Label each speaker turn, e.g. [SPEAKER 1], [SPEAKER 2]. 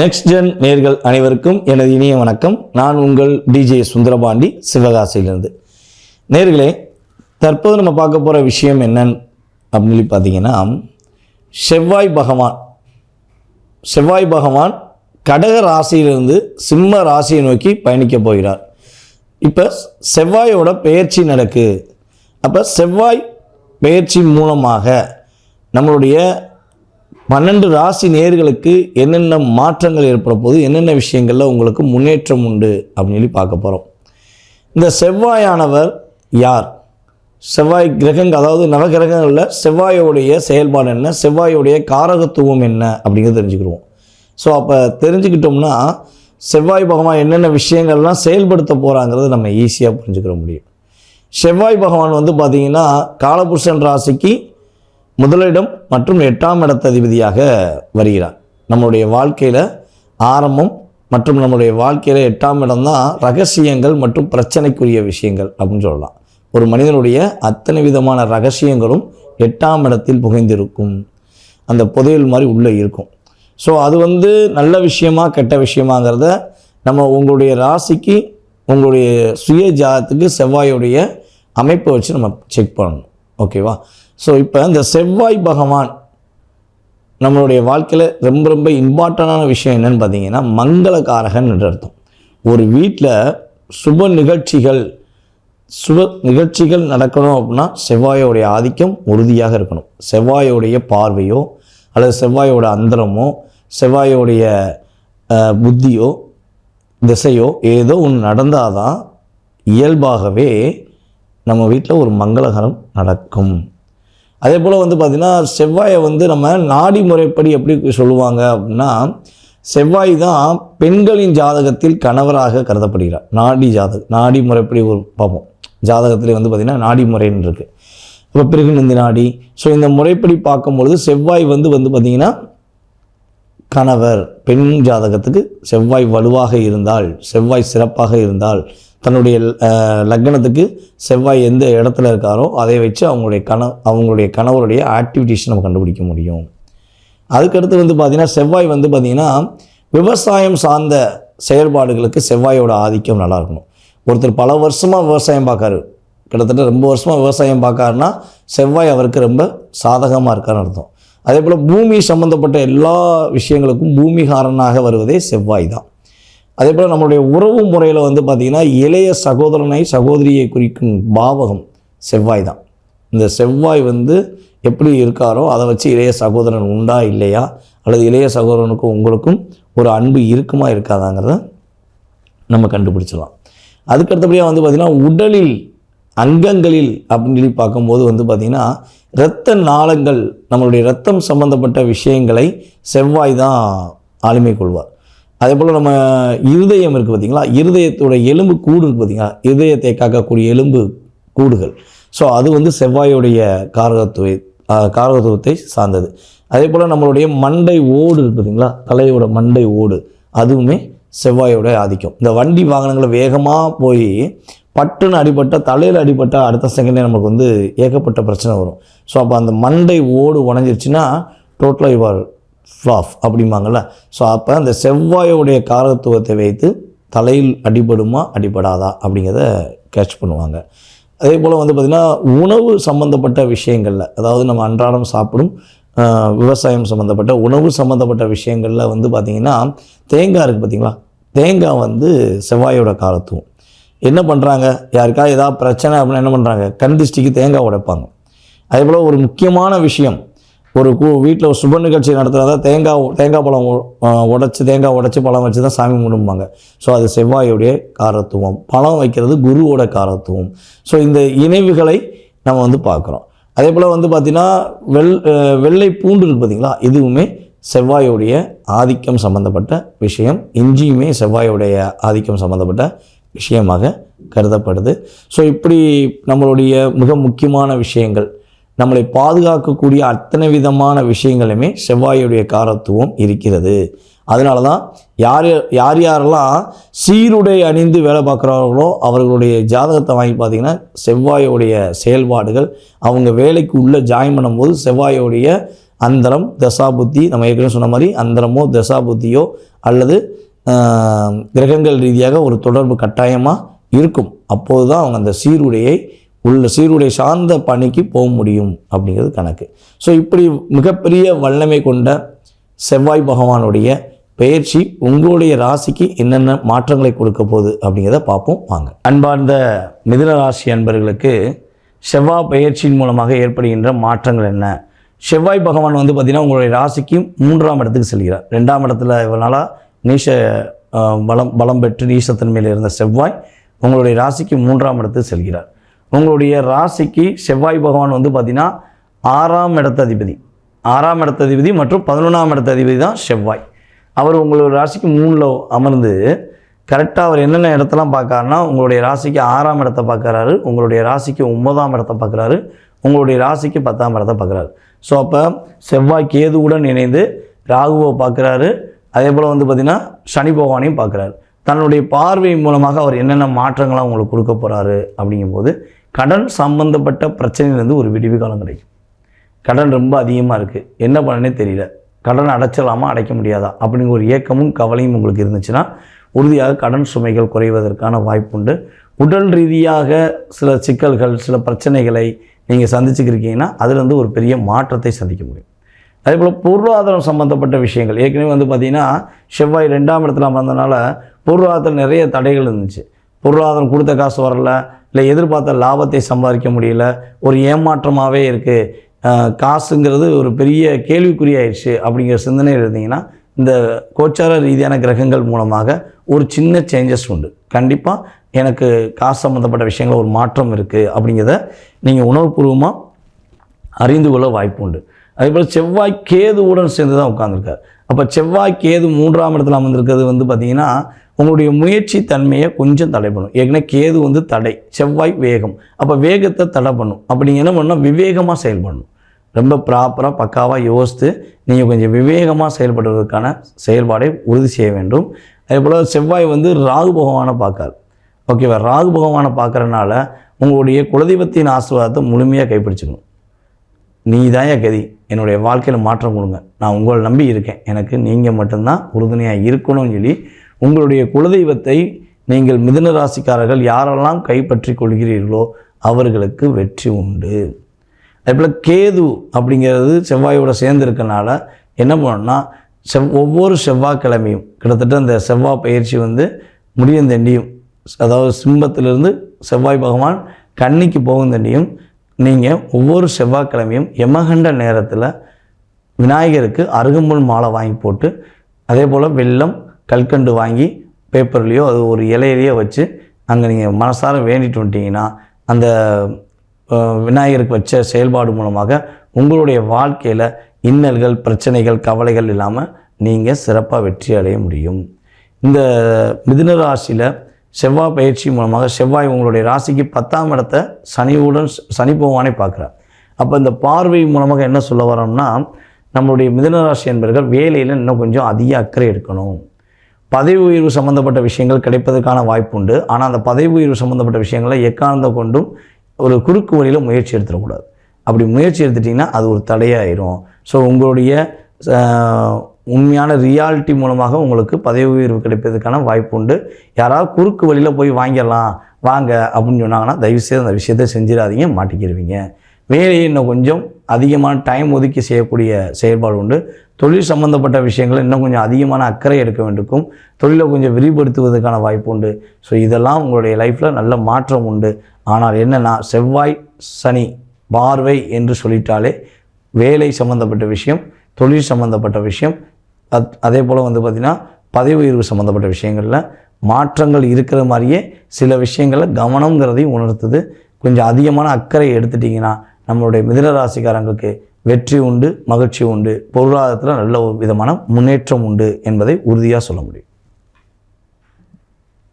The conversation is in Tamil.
[SPEAKER 1] நெக்ஸ்ட் ஜென் நேர்கள் அனைவருக்கும் எனது இனிய வணக்கம். நான் உங்கள் டிஜே சுந்தரபாண்டி சிவகாசியிலிருந்து. நேர்களே தற்போது நம்ம பார்க்க போகிற விஷயம் என்னன்னு அப்படின்னு சொல்லி பார்த்தீங்கன்னா செவ்வாய் பகவான் செவ்வாய் பகவான் கடக ராசியிலிருந்து சிம்ம ராசியை நோக்கி பயணிக்க போகிறார். இப்போ செவ்வாயோட பெயர்ச்சி நடக்கு. அப்போ செவ்வாய் பெயர்ச்சி மூலமாக நம்மளுடைய பன்னெண்டு ராசி நேர்களுக்கு என்னென்ன மாற்றங்கள் ஏற்பட போது என்னென்ன விஷயங்களில் உங்களுக்கு முன்னேற்றம் உண்டு அப்படின்னு சொல்லி பார்க்க போகிறோம் இந்த செவ்வாயானவர் யார்? செவ்வாய் கிரகங்கள் அதாவது நவகிரகங்களில் செவ்வாயோடைய செயல்பாடு என்ன செவ்வாயோடைய காரகத்துவம் என்ன அப்படிங்கிறது தெரிஞ்சுக்கிடுவோம். ஸோ அப்போ தெரிஞ்சுக்கிட்டோம்னா செவ்வாய் பகவான் என்னென்ன விஷயங்கள்லாம் செயல்படுத்த போகிறாங்கிறத நம்ம ஈஸியாக புரிஞ்சுக்கிற முடியும். செவ்வாய் பகவான் வந்து பார்த்திங்கன்னா காலபுருஷன் ராசிக்கு முதலிடம் மற்றும் எட்டாம் இடத்ததிபதியாக வருகிறார். நம்மளுடைய வாழ்க்கையில் ஆரம்பம் மற்றும் நம்மளுடைய வாழ்க்கையில் எட்டாம் இடம் தான் ரகசியங்கள் மற்றும் பிரச்சனைக்குரிய விஷயங்கள் அப்படின்னு சொல்லலாம். ஒரு மனிதனுடைய அத்தனை விதமான ரகசியங்களும் எட்டாம் இடத்தில் புகைந்திருக்கும். அந்த புதையல் மாதிரி உள்ளே இருக்கும். ஸோ அது வந்து நல்ல விஷயமா கெட்ட விஷயமாங்கிறத நம்ம உங்களுடைய ராசிக்கு உங்களுடைய சுய ஜாதத்துக்கு செவ்வாயுடைய அமைப்பை வச்சு நம்ம செக் பண்ணணும். ஓகேவா ஸோ இப்போ இந்த செவ்வாய் பகவான் நம்மளுடைய வாழ்க்கையில் ரொம்ப ரொம்ப இம்பார்ட்டண்டான விஷயம் என்னென்னு பார்த்தீங்கன்னா மங்களகாரகன் என்று அர்த்தம். ஒரு வீட்டில் சுப நிகழ்ச்சிகள் சுப நிகழ்ச்சிகள் நடக்கணும் அப்படின்னா செவ்வாயோடைய ஆதிக்கம் உறுதியாக இருக்கணும். செவ்வாயோடைய பார்வையோ அல்லது செவ்வாயோட அந்தரமோ செவ்வாயோடைய புத்தியோ திசையோ ஏதோ ஒன்று நடந்தால் தான் இயல்பாகவே நம்ம வீட்டில் ஒரு மங்களகரம் நடக்கும். அதே போல் வந்து பார்த்திங்கன்னா செவ்வாயை வந்து நம்ம நாடி முறைப்படி எப்படி சொல்லுவாங்க அப்படின்னா செவ்வாய் தான் பெண்களின் ஜாதகத்தில் கணவராக கருதப்படுகிறார். நாடி ஜாதகம் நாடி முறைப்படி ஒரு பார்ப்போம் ஜாதகத்திலே வந்து பார்த்திங்கன்னா நாடி முறைன்னு இருக்குது இப்போ பிறகுநந்தி நாடி. ஸோ இந்த முறைப்படி பார்க்கும்பொழுது செவ்வாய் வந்து வந்து பார்த்திங்கன்னா கணவர் பெண் ஜாதகத்துக்கு செவ்வாய் வலுவாக இருந்தால் செவ்வாய் சிறப்பாக இருந்தால் தன்னுடைய லக்னத்துக்கு செவ்வாய் எந்த இடத்துல இருக்காரோ அதை வச்சு அவங்களுடைய கண அவங்களுடைய கணவருடைய ஆக்டிவிட்டீஸ் நம்ம கண்டுபிடிக்க முடியும். அதுக்கடுத்து வந்து பார்த்திங்கன்னா செவ்வாய் வந்து பார்த்திங்கன்னா விவசாயம் சார்ந்த செயல்பாடுகளுக்கு செவ்வாயோட ஆதிக்கம் நல்லா இருக்கணும். ஒருத்தர் பல வருஷமாக விவசாயம் பார்க்காரு கிட்டத்தட்ட ரொம்ப வருஷமாக விவசாயம் பார்க்காருன்னா செவ்வாய் அவருக்கு ரொம்ப சாதகமாக இருக்காருன்னு அர்த்தம். அதே போல் பூமி சம்மந்தப்பட்ட எல்லா விஷயங்களுக்கும் பூமிகாரனாக வருவதே செவ்வாய் தான். அதே போல் நம்மளுடைய உறவு முறையில் வந்து பார்த்திங்கன்னா இளைய சகோதரனை சகோதரியை குறிக்கும் பாவகம் செவ்வாய் தான். இந்த செவ்வாய் வந்து எப்படி இருக்காரோ அதை வச்சு இளைய சகோதரன் உண்டா இல்லையா? அல்லது இளைய சகோதரனுக்கும் உங்களுக்கும் ஒரு அன்பு இருக்குமா இருக்காதாங்கிறத நம்ம கண்டுபிடிச்சிடலாம். அதுக்கு அடுத்தபடியாக வந்து பார்த்திங்கன்னா உடலில் அங்கங்களில் அப்படின்னு சொல்லி பார்க்கும்போது வந்து பார்த்திங்கன்னா இரத்த நாளங்கள் நம்மளுடைய ரத்தம் சம்பந்தப்பட்ட விஷயங்களை செவ்வாய் தான் ஆளுமை கொள்வார். அதே போல் நம்ம இருதயம் இருக்குது பார்த்தீங்களா இருதயத்தோட எலும்பு கூடு இருக்குது பார்த்தீங்களா இருதயத்தை காக்கக்கூடிய எலும்பு கூடுகள். ஸோ அது வந்து செவ்வாயுடைய காரகத்துவை காரகத்துவத்தை சார்ந்தது. அதே போல் நம்மளுடைய மண்டை ஓடு இருக்குது பார்த்திங்களா தலையோட மண்டை ஓடு. அதுவுமே செவ்வாயோட ஆதிக்கம். இந்த வண்டி வாகனங்களை வேகமாக போய் பட்டுன்னு அடிபட்ட தலையில் அடிபட்ட அடுத்த செகண்டே நமக்கு வந்து ஏகப்பட்ட பிரச்சனை வரும். ஸோ அப்போ அந்த மண்டை ஓடு உடஞ்சிருச்சுன்னா டோட்டலாக இவர் ஃப்ளாஃப் அப்படிம்பாங்கள்ல ஸோ அப்போ அந்த செவ்வாயோடைய காரத்துவத்தை வைத்து தலையில் அடிபடுமா அடிபடாதா அப்படிங்கிறத கேட்ச் பண்ணுவாங்க. அதே போல் வந்து பார்த்திங்கன்னா உணவு சம்மந்தப்பட்ட விஷயங்களில் அதாவது நம்ம அன்றாடம் சாப்பிடும் விவசாயம் சம்மந்தப்பட்ட உணவு சம்மந்தப்பட்ட விஷயங்களில் வந்து பார்த்திங்கன்னா தேங்காய் இருக்குது பார்த்தீங்களா தேங்காய் வந்து செவ்வாயோட காரத்துவம். என்ன பண்ணுறாங்க யாருக்கா ஏதாவது பிரச்சனை அப்படின்னா என்ன பண்ணுறாங்க கண் திருஷ்டிக்கு தேங்காய் உடைப்பாங்க. அதே போல் ஒரு முக்கியமான விஷயம் ஒரு கு வீட்டில் ஒரு சுப நிகழ்ச்சி நடத்துகிறதா தேங்காய் தேங்காய் பழம் உடச்சி தேங்காய் உடச்சி பழம் வச்சு தான் சாமி கும்பிடுவாங்க ஸோ அது செவ்வாயுடைய காரத்துவம். பழம் வைக்கிறது குருவோட காரத்துவம். ஸோ இந்த இணைவுகளை நம்ம வந்து பார்க்குறோம். அதே போல் வந்து பார்த்திங்கன்னா வெள் வெள்ளை பூண்டு இருக்குது பார்த்தீங்களா இதுவுமே செவ்வாயுடைய ஆதிக்கம் சம்மந்தப்பட்ட விஷயம். இஞ்சியுமே செவ்வாயுடைய ஆதிக்கம் சம்மந்தப்பட்ட விஷயமாக கருதப்படுது. ஸோ இப்படி நம்மளுடைய மிக முக்கியமான விஷயங்கள் நம்மளை பாதுகாக்கக்கூடிய அத்தனை விதமான விஷயங்களுமே செவ்வாயுடைய காரத்துவம் இருக்கிறது. அதனால தான் யார் யார் யாரெல்லாம் சீருடை அணிந்து வேலை பார்க்குறாங்களோ அவர்களுடைய ஜாதகத்தை வாங்கி பார்த்தீங்கன்னா செவ்வாயோடைய செயல்பாடுகள் அவங்க வேலைக்கு உள்ளே ஜாயின் பண்ணும்போது செவ்வாயோடைய அந்தரம் தசாபுத்தி நம்ம ஏற்கனவே சொன்ன மாதிரி அந்தரமோ தசாபுத்தியோ அல்லது கிரகங்கள் ரீதியாக ஒரு தொடர்பு கட்டாயமாக இருக்கும். அப்போது தான் அவங்க அந்த சீருடையை உள்ள சீருடை சார்ந்த பணிக்கு போக முடியும் அப்படிங்கிறது கணக்கு. ஸோ இப்படி மிகப்பெரிய வல்லமை கொண்ட செவ்வாய் பகவானுடைய பெயர்ச்சி உங்களுடைய ராசிக்கு என்னென்ன மாற்றங்களை கொடுக்க போகுது அப்படிங்கிறத பார்ப்போம் வாங்க. அன்பார்ந்த மிதுன ராசி அன்பர்களுக்கு செவ்வாய் பயிற்சியின் மூலமாக ஏற்படுகின்ற மாற்றங்கள் என்ன? செவ்வாய் பகவான் வந்து பார்த்திங்கன்னா உங்களுடைய ராசிக்கு மூன்றாம் இடத்துக்கு செல்கிறார். ரெண்டாம் இடத்துல இவனால் நீச பலம் பலம் பெற்று நீசத்தன்மையில் இருந்த செவ்வாய் உங்களுடைய ராசிக்கு மூன்றாம் இடத்துக்கு செல்கிறார். உங்களுடைய ராசிக்கு செவ்வாய் பகவான் வந்து பார்த்திங்கன்னா ஆறாம் இடத்ததிபதி ஆறாம் இடத்ததிபதி மற்றும் பதினொன்றாம் இடத்த அதிபதி தான் செவ்வாய். அவர் உங்களுடைய ராசிக்கு மூணில் அமர்ந்து கரெக்டாக அவர் என்னென்ன இடத்தெல்லாம் பார்க்காருன்னா உங்களுடைய ராசிக்கு ஆறாம் இடத்தை பார்க்குறாரு உங்களுடைய ராசிக்கு ஒன்பதாம் இடத்தை பார்க்குறாரு உங்களுடைய ராசிக்கு பத்தாம் இடத்தை பார்க்குறாரு. ஸோ அப்போ செவ்வாய் கேதுவுடன் இணைந்து ராகுவை பார்க்குறாரு. அதே போல் வந்து பார்த்திங்கன்னா சனி பகவானையும் பார்க்குறாரு. தன்னுடைய பார்வை மூலமாக அவர் என்னென்ன மாற்றங்களாக உங்களுக்கு கொடுக்க போகிறாரு அப்படிங்கும்போது கடன் சம்பந்தப்பட்ட பிரச்சனையிலேருந்து ஒரு விடிவு காலம் கிடைக்கும். கடன் ரொம்ப அதிகமாக இருக்குது என்ன பண்ணனே தெரியல. கடன் அடைச்சிடலாமா அடைக்க முடியாதா? அப்படிங்கிற ஒரு ஏக்கமும் கவலையும் உங்களுக்கு இருந்துச்சுன்னா உறுதியாக கடன் சுமைகள் குறைவதற்கான வாய்ப்புண்டு உடல் ரீதியாக சில சிக்கல்கள் சில பிரச்சனைகளை நீங்கள் சந்திச்சுக்கிருக்கீங்கன்னா அதுலேருந்து ஒரு பெரிய மாற்றத்தை சந்திக்க முடியும். அதே போல் பொருளாதாரம் சம்மந்தப்பட்ட விஷயங்கள். ஏற்கனவே வந்து பார்த்திங்கன்னா செவ்வாய் ரெண்டாம் இடத்துல அமர்ந்தனால பொருளாதாரத்தில் நிறைய தடைகள் இருந்துச்சு. பொருளாதாரம் கொடுத்த காசு வரல இல்லை எதிர்பார்த்த லாபத்தை சம்பாதிக்க முடியல ஒரு ஏமாற்றமாகவே இருக்குது காசுங்கிறது ஒரு பெரிய கேள்விக்குறியாயிடுச்சு அப்படிங்கிற சிந்தனையில் இருந்தீங்கன்னா இந்த கோச்சார ரீதியான கிரகங்கள் மூலமாக ஒரு சின்ன சேஞ்சஸ் உண்டு. கண்டிப்பாக எனக்கு காசு சம்மந்தப்பட்ட விஷயங்கள் ஒரு மாற்றம் இருக்குது அப்படிங்கிறத நீங்கள் உணர்வுபூர்வமாக அறிந்து கொள்ள வாய்ப்பு உண்டு. அதேபோல் செவ்வாய் கேதுவுடன் சேர்ந்து தான் உட்காந்துருக்கார் அப்போ செவ்வாய் கேது மூன்றாம் இடத்துல அமர்ந்திருக்கிறது வந்து பார்த்திங்கன்னா உங்களுடைய முயற்சி தன்மையை கொஞ்சம் தடை பண்ணும். ஏற்கனவே கேது வந்து தடை செவ்வாய் வேகம். அப்போ வேகத்தை தடை பண்ணும். அப்போ நீங்கள் என்ன பண்ணணும்? விவேகமாக செயல்படணும். ரொம்ப ப்ராப்பராக பக்காவாக யோசித்து நீங்கள் கொஞ்சம் விவேகமாக செயல்படுவதற்கான செயல்பாடை உறுதி செய்ய வேண்டும். அதே போல் செவ்வாய் வந்து ராகு பகவானை பார்க்கார். ஓகேவா ராகு பகவானை பார்க்குறனால உங்களுடைய குலதெய்வத்தின் ஆசீர்வாதத்தை முழுமையாக கைப்பிடிச்சிக்கணும். நீ தான் கதி. என்னுடைய வாழ்க்கையில் மாற்றம் கொடுங்க. நான் உங்களை நம்பி இருக்கேன். எனக்கு நீங்கள் மட்டும்தான் உறுதுணையாக இருக்கணும்னு சொல்லி உங்களுடைய குலதெய்வத்தை நீங்கள் மிதுன ராசிக்காரர்கள் யாரெல்லாம் கைப்பற்றி கொள்கிறீர்களோ அவர்களுக்கு வெற்றி உண்டு. அதேபோல் கேது அப்படிங்கிறது செவ்வாயோட சேர்ந்து இருக்கனால என்ன பண்ணணும்னா செவ் ஒவ்வொரு செவ்வாய்க்கிழமையும் கிட்டத்தட்ட அந்த செவ்வாய் பயிற்சி வந்து முடியும் தண்டியும் அதாவது சிம்பத்திலிருந்து செவ்வாய் பகவான் கன்னிக்கு போகும் தண்டியும் நீங்கள் ஒவ்வொரு செவ்வாய்க்கிழமையும் எமகண்ட நேரத்தில் விநாயகருக்கு அருகம்புல் மாலை வாங்கி போட்டு அதே போல் வெள்ளம் கல்கண்டு வாங்கி பேப்பர்லேயோ அது ஒரு இலையிலையோ வச்சு அங்கே நீங்கள் மனசார வேண்டிட்டு வந்துட்டீங்கன்னா அந்த விநாயகருக்கு வச்ச செயல்பாடு மூலமாக உங்களுடைய வாழ்க்கையில் இன்னல்கள் பிரச்சனைகள் கவலைகள் இல்லாமல் நீங்கள் சிறப்பாக வெற்றி அடைய முடியும். இந்த மிதுன ராசியில் செவ்வாய் பயிற்சி மூலமாக செவ்வாய் உங்களுடைய ராசிக்கு பத்தாம் இடத்த சனியுடன் சனி பகவானை பார்க்குறார். அப்போ இந்த பார்வை மூலமாக என்ன சொல்ல வரோம்னா நம்மளுடைய மிதனராசி என்பர்கள் வேலையில் இன்னும் கொஞ்சம் அதிக அக்கறை எடுக்கணும். பதவி உயர்வு சம்மந்தப்பட்ட விஷயங்கள் கிடைப்பதற்கான வாய்ப்பு உண்டு. ஆனால் அந்த பதவி உயர்வு சம்மந்தப்பட்ட விஷயங்களை எக்காரணத்தை கொண்டும் ஒரு குறுக்கு வழியில் முயற்சி எடுத்துடக்கூடாது. அப்படி முயற்சி எடுத்துட்டிங்கன்னா அது ஒரு தடையாயிரும். ஸோ உங்களுடைய உண்மையான ரியாலிட்டி மூலமாக உங்களுக்கு பதவி உயர்வு கிடைப்பதற்கான வாய்ப்பு உண்டு. யாராவது குறுக்கு வழியில் போய் வாங்கிடலாம். வாங்க அப்படின்னு சொன்னாங்கன்னா தயவுசெய்து அந்த விஷயத்தை செஞ்சிடாதீங்க மாட்டிக்கிடுவீங்க வேலையை இன்னும் கொஞ்சம் அதிகமான டைம் ஒதுக்கி செய்யக்கூடிய செயல்பாடு உண்டு. தொழில் சம்பந்தப்பட்ட விஷயங்களை இன்னும் கொஞ்சம் அதிகமான அக்கறை எடுக்க வேண்டியிருக்கும். தொழிலை கொஞ்சம் விரிவுபடுத்துவதற்கான வாய்ப்பு உண்டு. ஸோ இதெல்லாம் உங்களுடைய லைஃப்பில் நல்ல மாற்றம் உண்டு. ஆனால் என்னென்னா செவ்வாய் சனி பார்வை என்று சொல்லிட்டாலே வேலை சம்மந்தப்பட்ட விஷயம் தொழில் சம்மந்தப்பட்ட விஷயம் அத் அதே போல் வந்து பார்த்திங்கன்னா பதவி உயர்வு சம்மந்தப்பட்ட விஷயங்களில் மாற்றங்கள் இருக்கிற மாதிரியே சில விஷயங்களில் கவனங்கிறதையும் உணர்த்துது. கொஞ்சம் அதிகமான அக்கறை எடுத்துட்டிங்கன்னா நம்மளுடைய மிதனராசிக்காரங்களுக்கு வெற்றி உண்டு மகிழ்ச்சி உண்டு பொருளாதாரத்தில் நல்ல ஒரு விதமான முன்னேற்றம் உண்டு என்பதை உறுதியாக சொல்ல முடியும்.